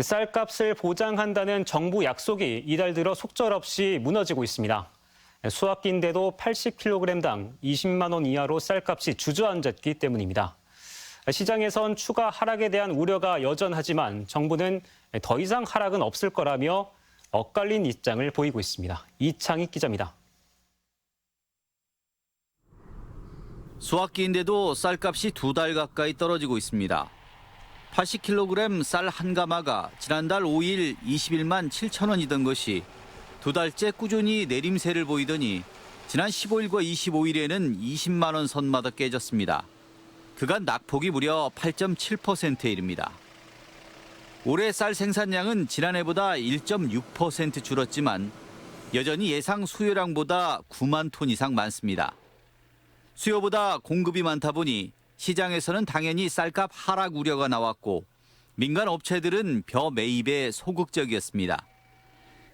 쌀값을 보장한다는 정부 약속이 이달 들어 속절없이 무너지고 있습니다. 수확기인데도 80kg당 20만 원 이하로 쌀값이 주저앉았기 때문입니다. 시장에선 추가 하락에 대한 우려가 여전하지만 정부는 더 이상 하락은 없을 거라며 엇갈린 입장을 보이고 있습니다. 이창희 기자입니다. 수확기인데도 쌀값이 두 달 가까이 떨어지고 있습니다. 80kg 쌀 한 가마가 지난달 5일 21만 7천 원이던 것이 두 달째 꾸준히 내림세를 보이더니 지난 15일과 25일에는 20만 원 선마다 깨졌습니다. 그간 낙폭이 무려 8.7%에 이릅니다. 올해 쌀 생산량은 지난해보다 1.6% 줄었지만 여전히 예상 수요량보다 9만 톤 이상 많습니다. 수요보다 공급이 많다 보니 시장에서는 당연히 쌀값 하락 우려가 나왔고 민간 업체들은 벼 매입에 소극적이었습니다.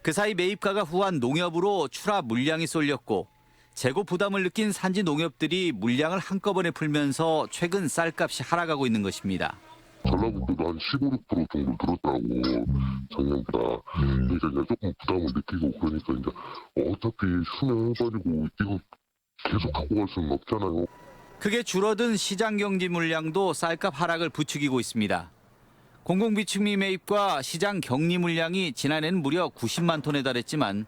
그 사이 매입가가 후한 농협으로 출하 물량이 쏠렸고 재고 부담을 느낀 산지 농협들이 물량을 한꺼번에 풀면서 최근 쌀값이 하락하고 있는 것입니다. 전라북도도 한 15, 6% 정도 들었다고 작년보다 그러니까 이제 조금 부담을 느끼고 그러니까 이제 어차피 수명해가지고 이거 계속 갖고 갈 수는 없잖아요. 크게 줄어든 시장 경지 물량도 쌀값 하락을 부추기고 있습니다. 공공비축미 매입과 시장 격리 물량이 지난해는 무려 90만 톤에 달했지만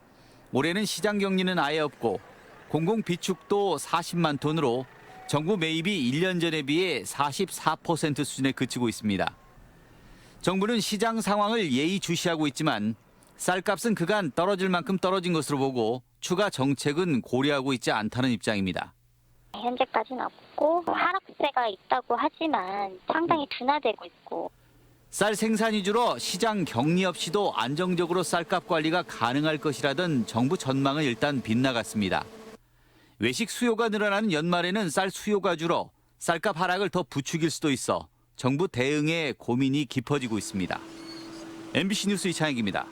올해는 시장 격리는 아예 없고 공공비축도 40만 톤으로 정부 매입이 1년 전에 비해 44% 수준에 그치고 있습니다. 정부는 시장 상황을 예의주시하고 있지만 쌀값은 그간 떨어질 만큼 떨어진 것으로 보고 추가 정책은 고려하고 있지 않다는 입장입니다. 현재까지는 없고 하락세가 있다고 하지만 상당히 둔화되고 있고 쌀 생산이 줄어 시장 격리 없이도 안정적으로 쌀값 관리가 가능할 것이라던 정부 전망은 일단 빗나갔습니다. 외식 수요가 늘어나는 연말에는 쌀 수요가 줄어 쌀값 하락을 더 부추길 수도 있어 정부 대응에 고민이 깊어지고 있습니다. MBC 뉴스 이창익입니다.